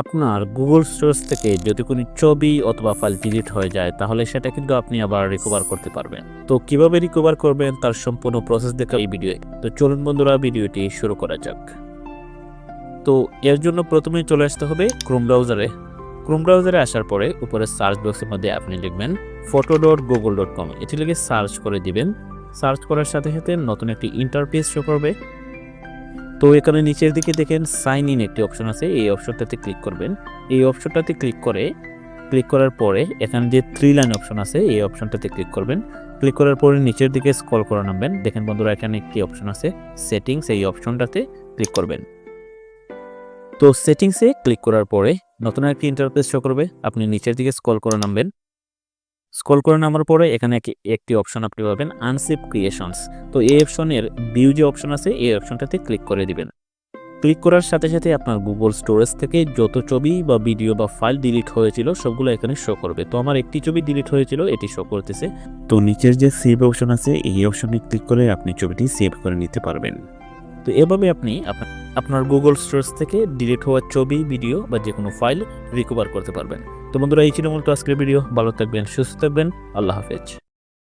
আপনার Google storage থেকে যদি কোনো ছবি অথবা ফাইল ডিলিট হয়ে যায়, তাহলে সেটা কিন্তু আপনি আবার রিকভার করতে পারবেন। তো কীভাবে রিকভার করবেন তার সম্পূর্ণ প্রসেস দেখা এই ভিডিও তো চলুন বন্ধুরা ভিডিওটি শুরু করা যাক। তো এর জন্য প্রথমে চলে আসতে হবে ক্রোম ব্রাউজারে ক্রোম ব্রাউজারে আসার পরে উপরে সার্চ বক্সের মধ্যে আপনি লিখবেন photo dot Google dot com এটি লিখে সার্চ করে দিবেন। সার্চ করার সাথে সাথে নতুন একটি ইন্টারফেস শো করবে। তো এখানে নিচের দিকে দেখেন সাইন ইন একটি অপশন আছে। এই অপশনটাতে ক্লিক করবেন। এই অপশনটাতে ক্লিক করে ক্লিক করার পরে এখানে যে থ্রি লাইন অপশন আছে, এই অপশনটাতে ক্লিক করবেন। ক্লিক করার পরে নিচের দিকে স্কল করে নামবেন। দেখেন বন্ধুরা, এখানে একটি অপশন আছে সেটিংস এই অপশনটাতে ক্লিক করবেন। তো সেটিংসে ক্লিক করার পরে নতুন একটি ইন্টারফেস শো করবে। আপনি নিচের দিকে স্কল করে নামবেন। স্ক্রল করে নামার পরে এখানে একটি- অপশন আপনি পাবেন আনসেভ ক্রিয়েশনস তো এই অপশনের ভিউ যে অপশন আছে, এই অপশনটাতে ক্লিক করে দিবেন। ক্লিক করার সাথে সাথে আপনার গুগল স্টোরেজ থেকে যত ছবি বা ভিডিও বা ফাইল ডিলিট হয়েছিল, সবগুলো এখানে শো করবে। তো আমার একটি ছবি ডিলিট হয়েছিল, এটি শো করতেছে। তো নিচের যে সেভ অপশন আছে, এই অপশনে ক্লিক করে আপনি ছবিটি সেভ করে নিতে পারবেন। তো এভাবে আপনি আপনার- গুগল স্টোরেজ থেকে ডিলিট হওয়া ছবি ভিডিও বা যে কোনো ফাইল রিকভার করতে পারবেন। তো বন্ধুরা, এই ছিল মূলত আজকের ভিডিও ভালো থাকবেন, সুস্থ থাকবেন। আল্লাহ হাফেজ।